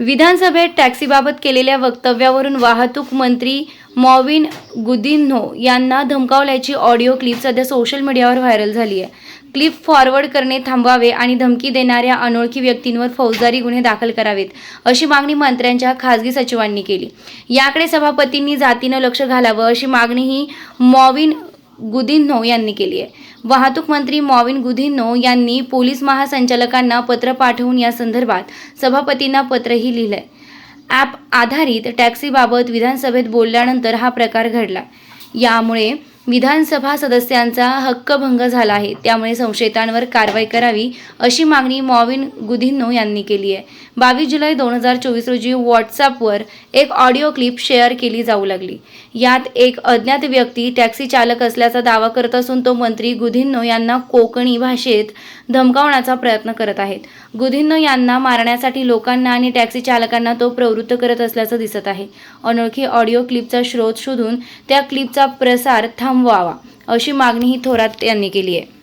विधानसभेत टॅक्सीबाबत केलेल्या वक्तव्यावरून वाहतूक मंत्री मॉविन गुदिन्हो यांना धमकावल्याची ऑडिओ क्लिप सध्या सोशल मीडियावर व्हायरल झाली आहे. क्लिप फॉरवर्ड करणे थांबवावे आणि धमकी देणाऱ्या अनोळखी व्यक्तींवर फौजदारी गुन्हे दाखल करावेत अशी मागणी मंत्र्यांच्या खासगी सचिवांनी केली. याकडे सभापतींनी जातीनं लक्ष घालावं अशी मागणीही मॉविन गुदिन्हो यांनी केली आहे. वाहतूक मंत्री मॉविन गुदिन्हो यांनी पोलीस महासंचालकांना पत्र पाठवून या संदर्भात सभापतींना पत्रही लिहिलंय. ॲप आधारित टॅक्सीबाबत विधानसभेत बोलल्यानंतर हा प्रकार घडला. यामुळे विधानसभा सदस्यांचा हक्कभंग झाला आहे. त्यामुळे संशयितांवर कारवाई करावी अशी मागणी मॉविन गुदिन्हो यांनी केली आहे. बावीस जुलै दोन हजार चोवीस रोजी व्हॉट्सअपवर एक ऑडिओ क्लिप शेअर केली जाऊ लागली. यात एक अज्ञात व्यक्ती टॅक्सी चालक असल्याचा दावा करत असून तो मंत्री गुदिन्हो यांना कोकणी भाषेत धमकावण्याचा प्रयत्न करत आहेत. गुदिन्हो यांना मारण्यासाठी लोकांना आणि टॅक्सी चालकांना तो प्रवृत्त करत असल्याचं दिसत आहे. अनोळखी ऑडिओ क्लिपचा स्रोत शोधून त्या क्लिपचा प्रसार थांबवावा अशी मागणीही थोरात यांनी केली आहे.